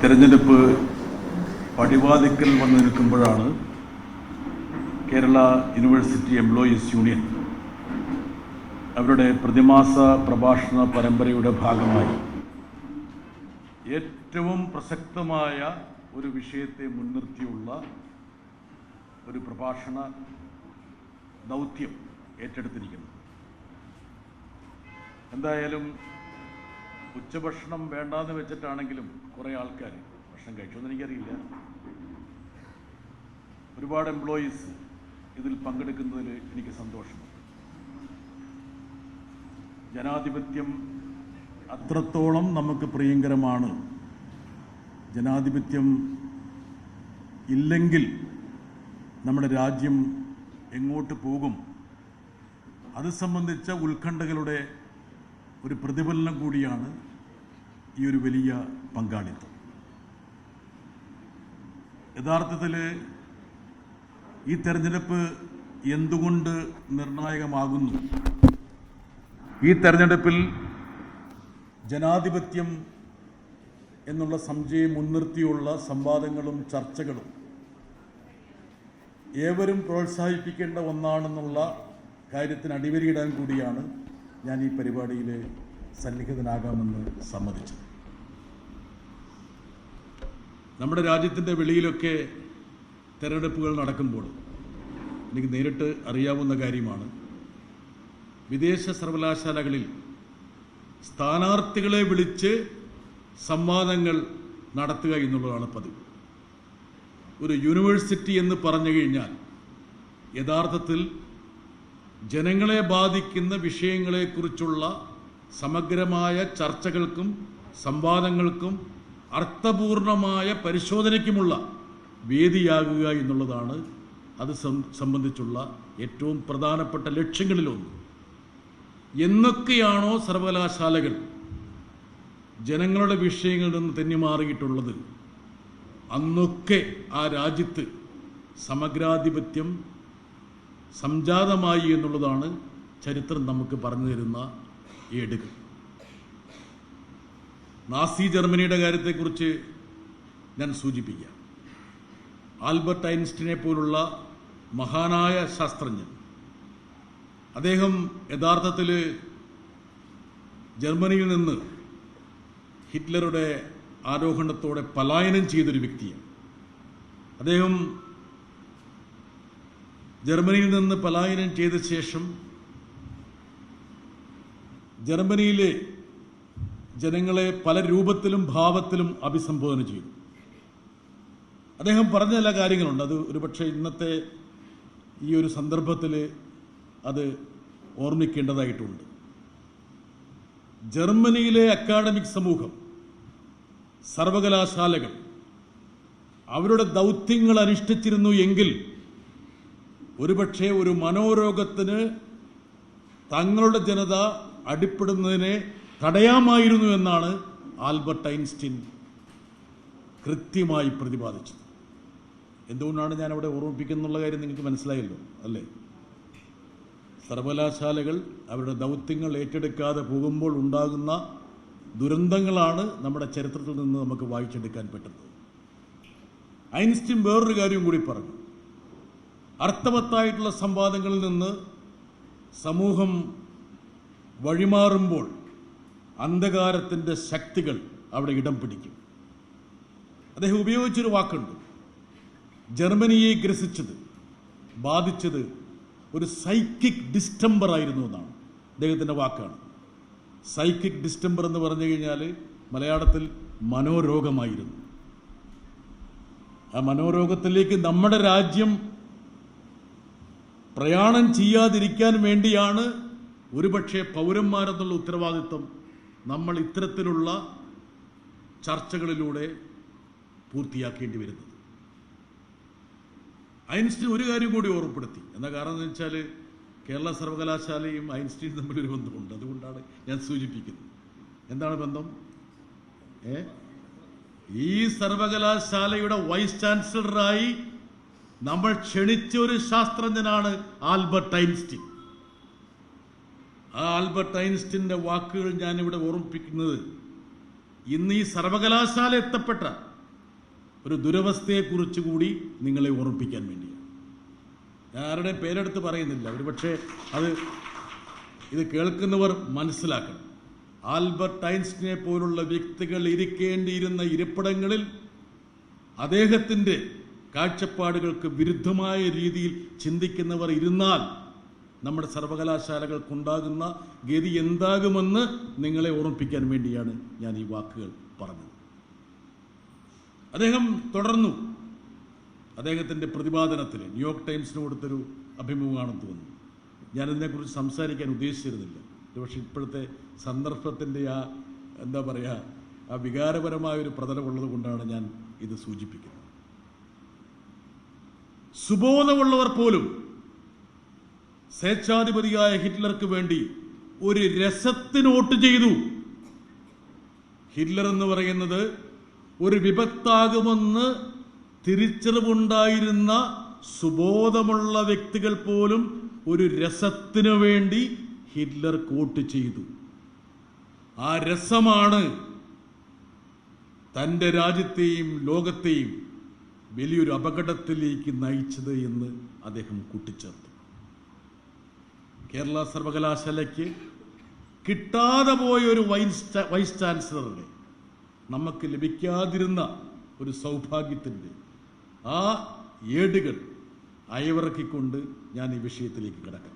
തെരഞ്ഞെടുപ്പ് പടിവാതിക്കൽ വന്നു നിൽക്കുമ്പോഴാണ് കേരള യൂണിവേഴ്സിറ്റി എംപ്ലോയീസ് യൂണിയൻ അവരുടെ പ്രതിമാസ പ്രഭാഷണ പരമ്പരയുടെ ഭാഗമായി ഏറ്റവും പ്രസക്തമായ ഒരു വിഷയത്തെ മുൻനിർത്തിയുള്ള ഒരു പ്രഭാഷണ ദൗത്യം ഏറ്റെടുത്തിരിക്കുന്നു. എന്തായാലും ഉച്ചഭക്ഷണം വേണ്ടാന്ന് വെച്ചിട്ടാണെങ്കിലും കുറേ ആൾക്കാർ ഭക്ഷണം കഴിച്ചോന്ന് എനിക്കറിയില്ല. ഒരുപാട് എംപ്ലോയീസ് ഇതിൽ പങ്കെടുക്കുന്നതിൽ എനിക്ക് സന്തോഷമുണ്ട്. ജനാധിപത്യം അത്രത്തോളം നമുക്ക് പ്രിയങ്കരമാണ്. ജനാധിപത്യം ഇല്ലെങ്കിൽ നമ്മുടെ രാജ്യം എങ്ങോട്ട് പോകും? അത് സംബന്ധിച്ച ഉത്കണ്ഠകളുടെ ഒരു പ്രതിഫലനം കൂടിയാണ് ഈ ഒരു വലിയ പങ്കാളിത്തം. യഥാർത്ഥത്തിൽ ഈ തെരഞ്ഞെടുപ്പ് എന്തുകൊണ്ട് നിർണായകമാകുന്നു? ഈ തെരഞ്ഞെടുപ്പിൽ ജനാധിപത്യം എന്നുള്ള സംശയം മുൻനിർത്തിയുള്ള സംവാദങ്ങളും ചർച്ചകളും ഏവരും പ്രോത്സാഹിപ്പിക്കേണ്ട ഒന്നാണെന്നുള്ള കാര്യത്തിന് അടിവരിയിടാൻ കൂടിയാണ് ഞാൻ ഈ പരിപാടിയിൽ സന്നിഹിതനാകാമെന്ന് സമ്മതിച്ചത് നമ്മുടെ രാജ്യത്തിന്റെ വെളിയിലൊക്കെ തെരഞ്ഞെടുപ്പുകൾ നടക്കുമ്പോൾ എനിക്ക് നേരിട്ട് അറിയാവുന്ന കാര്യമാണ്. വിദേശ സർവകലാശാലകളിൽ സ്ഥാനാർത്ഥികളെ വിളിച്ച് സംവാദങ്ങൾ നടത്തുക എന്നുള്ളതാണ് പതിവ്. ഒരു യൂണിവേഴ്സിറ്റി എന്ന് പറഞ്ഞു കഴിഞ്ഞാൽ യഥാർത്ഥത്തിൽ ജനങ്ങളെ ബാധിക്കുന്ന വിഷയങ്ങളെക്കുറിച്ചുള്ള സമഗ്രമായ ചർച്ചകൾക്കും സംവാദങ്ങൾക്കും അർത്ഥപൂർണമായ പരിശോധനയ്ക്കുമുള്ള വേദിയാകുക എന്നുള്ളതാണ് അത് സംബന്ധിച്ചുള്ള ഏറ്റവും പ്രധാനപ്പെട്ട ലക്ഷ്യങ്ങളിലൊന്ന് എന്നൊക്കെയാണോ സർവകലാശാലകൾ ജനങ്ങളുടെ വിഷയങ്ങളിൽ നിന്ന് തെന്നിമാറിയിട്ടുള്ളത്? അന്നൊക്കെ ആ രാജ്യത്ത് സമഗ്രാധിപത്യം സംജാതമായി എന്നുള്ളതാണ് ചരിത്രം നമുക്ക് പറഞ്ഞു തരുന്ന ഏടുകൾ നാസി ജർമ്മനിയുടെ കാര്യത്തെക്കുറിച്ച് ഞാൻ സൂചിപ്പിക്കാം. ആൽബർട്ട് ഐൻസ്റ്റിനെ പോലുള്ള മഹാനായ ശാസ്ത്രജ്ഞൻ അദ്ദേഹം യഥാർത്ഥത്തിൽ ജർമ്മനിയിൽ നിന്ന് ഹിറ്റ്ലറുടെ ആരോഹണത്തോടെ പലായനം ചെയ്തൊരു വ്യക്തിയാണ്. അദ്ദേഹം ജർമ്മനിയിൽ നിന്ന് പലായനം ചെയ്ത ശേഷം ജർമ്മനിയിലെ ജനങ്ങളെ പല രൂപത്തിലും ഭാവത്തിലും അഭിസംബോധന ചെയ്തു. അദ്ദേഹം പറഞ്ഞ ചില കാര്യങ്ങളുണ്ട്. അത് ഒരുപക്ഷെ ഇന്നത്തെ ഈ ഒരു സന്ദർഭത്തിൽ അത് ഓർമ്മിക്കേണ്ടതായിട്ടുണ്ട്. ജർമ്മനിയിലെ അക്കാഡമിക് സമൂഹം സർവകലാശാലകൾ അവരുടെ ദൗത്യങ്ങൾ അനുഷ്ഠിച്ചിരുന്നു എങ്കിൽ ഒരുപക്ഷെ ഒരു മനോരോഗത്തിന് തങ്ങളുടെ ജനത അടിപ്പെടുന്നതിനെ തടയാമായിരുന്നു എന്നാണ് ആൽബർട്ട് ഐൻസ്റ്റീൻ കൃത്യമായി പ്രതിപാദിച്ചത്. എന്തുകൊണ്ടാണ് ഞാൻ അവിടെ ഓർമ്മിപ്പിക്കുന്നുള്ള കാര്യം നിങ്ങൾക്ക് മനസ്സിലായല്ലോ അല്ലേ? സർവകലാശാലകൾ അവരുടെ ദൗത്യങ്ങൾ ഏറ്റെടുക്കാതെ പോകുമ്പോൾ ഉണ്ടാകുന്ന ദുരന്തങ്ങളാണ് നമ്മുടെ ചരിത്രത്തിൽ നിന്ന് നമുക്ക് വായിച്ചെടുക്കാൻ പറ്റുന്നത്. ഐൻസ്റ്റീൻ വേറൊരു കാര്യം കൂടി പറഞ്ഞു. അർത്ഥവത്തായിട്ടുള്ള സംവാദങ്ങളിൽ നിന്ന് സമൂഹം വഴിമാറുമ്പോൾ അന്ധകാരത്തിന്റെ ശക്തികൾ അവിടെ ഇടം പിടിക്കും. അദ്ദേഹം ഉപയോഗിച്ചൊരു വാക്കുണ്ട്. ജർമ്മനിയെ ഗ്രസിച്ചത് ബാധിച്ചത് ഒരു സൈക്കിക് ഡിസ്റ്റംബർ ആയിരുന്നു എന്നാണ്. അദ്ദേഹത്തിന്റെ വാക്കാണ്. സൈക്കിക് ഡിസ്റ്റംബർ എന്ന് പറഞ്ഞു കഴിഞ്ഞാൽ മലയാളത്തിൽ മനോരോഗമായിരുന്നു. ആ മനോരോഗത്തിലേക്ക് നമ്മുടെ രാജ്യം പ്രയാണം ചെയ്യാതിരിക്കാൻ വേണ്ടിയാണ് ഒരുപക്ഷെ പൗരന്മാരെന്നുള്ള ഉത്തരവാദിത്വം നമ്മൾ ഇത്തരത്തിലുള്ള ചർച്ചകളിലൂടെ പൂർത്തിയാക്കേണ്ടി വരുന്നത്. ഐൻസ്റ്റീൻ ഒരു കാര്യം കൂടി ഓർമ്മപ്പെടുത്തി. എന്ന കാരണം എന്ന് വെച്ചാൽ കേരള സർവകലാശാലയും ഐൻസ്റ്റീനും തമ്മിലൊരു ബന്ധമുണ്ട്. അതുകൊണ്ടാണ് ഞാൻ സൂചിപ്പിക്കുന്നത്. എന്താണ് ബന്ധം? ഏ? ഈ സർവകലാശാലയുടെ വൈസ് ചാൻസലറായി നമ്മൾ ക്ഷണിച്ച ഒരു ശാസ്ത്രജ്ഞനാണ് ആൽബർട്ട് ഐൻസ്റ്റീൻ. ആ ആൽബർട്ട് ഐൻസ്റ്റിന്റെ വാക്കുകൾ ഞാനിവിടെ ഓർമ്മിപ്പിക്കുന്നത് ഇന്ന് ഈ സർവകലാശാല എത്തപ്പെട്ട ഒരു ദുരവസ്ഥയെക്കുറിച്ച് കൂടി നിങ്ങളെ ഓർമ്മിപ്പിക്കാൻ വേണ്ടിയാണ്. ഞാൻ ആരുടെയും പേരെടുത്ത് പറയുന്നില്ല. ഒരു പക്ഷേ അത് ഇത് കേൾക്കുന്നവർ മനസ്സിലാക്കണം. ആൽബർട്ട് ഐൻസ്റ്റിനെ പോലുള്ള വ്യക്തികൾ ഇരിക്കേണ്ടിയിരുന്ന ഇരിപ്പിടങ്ങളിൽ അദ്ദേഹത്തിന്റെ കാഴ്ചപ്പാടുകൾക്ക് വിരുദ്ധമായ രീതിയിൽ ചിന്തിക്കുന്നവർ ഇരുന്നാൽ നമ്മുടെ സർവകലാശാലകൾക്കുണ്ടാകുന്ന ഗതി എന്താകുമെന്ന് നിങ്ങളെ ഓർമ്മിപ്പിക്കാൻ വേണ്ടിയാണ് ഞാൻ ഈ വാക്കുകൾ പറഞ്ഞത്. അദ്ദേഹം തുടർന്നു. അദ്ദേഹത്തിന്റെ പ്രതിപാദനത്തിൽ ന്യൂയോർക്ക് ടൈംസിന് കൊടുത്തൊരു അഭിമുഖമാണെന്ന് തോന്നുന്നു. ഞാനിതിനെക്കുറിച്ച് സംസാരിക്കാൻ ഉദ്ദേശിച്ചിരുന്നില്ല. പക്ഷെ ഇപ്പോഴത്തെ സന്ദർഭത്തിന്റെ ആ എന്താ പറയുക ആ വികാരപരമായ ഒരു പ്രതലമുള്ളത് കൊണ്ടാണ് ഞാൻ ഇത് സൂചിപ്പിക്കുന്നത്. സുബോധമുള്ളവർ പോലും സ്വേച്ഛാധിപതിയായ ഹിറ്റ്ലർക്ക് വേണ്ടി ഒരു രസത്തിന് വോട്ട് ചെയ്തു. ഹിറ്റ്ലർ എന്ന് പറയുന്നത് ഒരു വിപത്താകുമെന്ന് തിരിച്ചറിവുണ്ടായിരുന്ന സുബോധമുള്ള വ്യക്തികൾ പോലും ഒരു രസത്തിനു വേണ്ടി ഹിറ്റ്ലർ വോട്ട് ചെയ്തു. ആ രസമാണ് തന്റെ രാജ്യത്തെയും ലോകത്തെയും വലിയൊരു അപകടത്തിലേക്ക് നയിച്ചത് എന്ന് അദ്ദേഹം കൂട്ടിച്ചേർത്തു. കേരള സർവകലാശാലയ്ക്ക് കിട്ടാതെ പോയ ഒരു വൈസ് വൈസ് ചാൻസലറിനെ നമുക്ക് ലഭിക്കാതിരുന്ന ഒരു സൗഭാഗ്യത്തിന്റെ ആ ഏടുകൾ അയവിറക്കിക്കൊണ്ട് ഞാൻ ഈ വിഷയത്തിലേക്ക് കിടക്കാം.